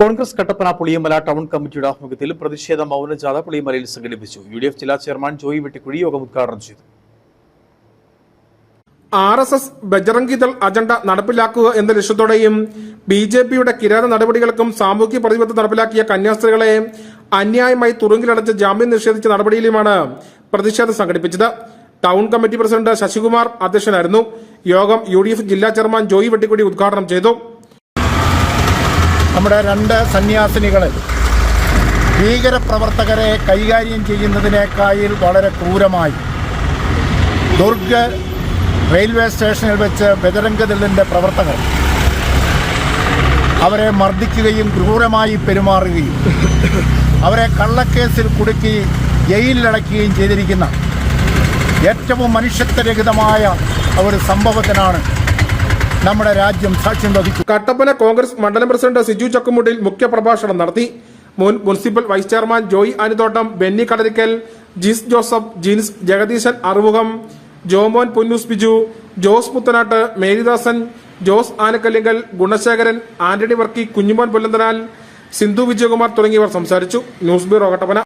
Congress Kattappana Puliyamala town കമ്മിറ്റിയുടെ ആഭിമുഖ്യത്തിൽ പ്രതിഷേധ മൗനജാഥ പുളിയമലയിൽ സംഘടിപ്പിച്ചു. യു ഡി എഫ് ജില്ലാ ചെയർമാൻ ജോയി വെട്ടിക്കുഴി യോഗം ഉദ്ഘാടനം ചെയ്തു. ആർ എസ് എസ് ബജറംഗിദൾ അജണ്ട നടപ്പിലാക്കുക എന്ന ലക്ഷ്യത്തോടെയും ബി ജെ പിയുടെ കിരാത നടപടികൾക്കും സാമൂഹ്യ പ്രതിബദ്ധത നടപ്പിലാക്കിയ കന്യാസ്ത്രീകളെ അന്യായമായി തുറുങ്കിലടച്ച് ജാമ്യം നിഷേധിച്ച നടപടിയിലുമാണ് പ്രതിഷേധം സംഘടിപ്പിച്ചത്. ടൗൺ കമ്മിറ്റി പ്രസിഡന്റ് ശശികുമാർ അധ്യക്ഷനായിരുന്നു. യോഗം യു ജില്ലാ ചെയർമാൻ ജോയി വെട്ടിക്കുടി ഉദ്ഘാടനം ചെയ്തു. നമ്മുടെ രണ്ട് സന്യാസിനികൾ ഭീകരപ്രവർത്തകരെ കൈകാര്യം ചെയ്യുന്നതിനേക്കാൾ വളരെ ക്രൂരമായി. ദുർഗ് റെയിൽവേ സ്റ്റേഷനിൽ വെച്ച് ബജരംഗദളിന്റെ പ്രവർത്തകർ അവരെ മർദ്ദിക്കുകയും ക്രൂരമായി പെരുമാറുകയും അവരെ കള്ളക്കേസിൽ കുടുക്കി ജയിലിലടയ്ക്കുകയും ചെയ്തിരിക്കുന്ന ഏറ്റവും മനുഷ്യത്വരഹിതമായ ഒരു സംഭവത്തിനാണ് നമ്മുടെ രാജ്യം സാക്ഷ്യം വഹിച്ചു. കട്ടപ്പന കോൺഗ്രസ് മണ്ഡലം പ്രസിഡന്റ് സിജു ചക്കുമുട്ടിൽ മുഖ്യപ്രഭാഷണം നടത്തി. മുൻ municipal vice chairman Joy Anuthottam Benny Kadalikkal Jis Joseph Jins Jagadeeshan Arumugham Jomon Punnoose Biju Jose Puthanattu Marydasan Jose Anakkallinkal Gunasekharan Antony Varkey Kunjumon Pullanthanal Sindhu Vijayakumar തുടങ്ങിയവർ സംസാരിച്ചു. News bureau Kattappana.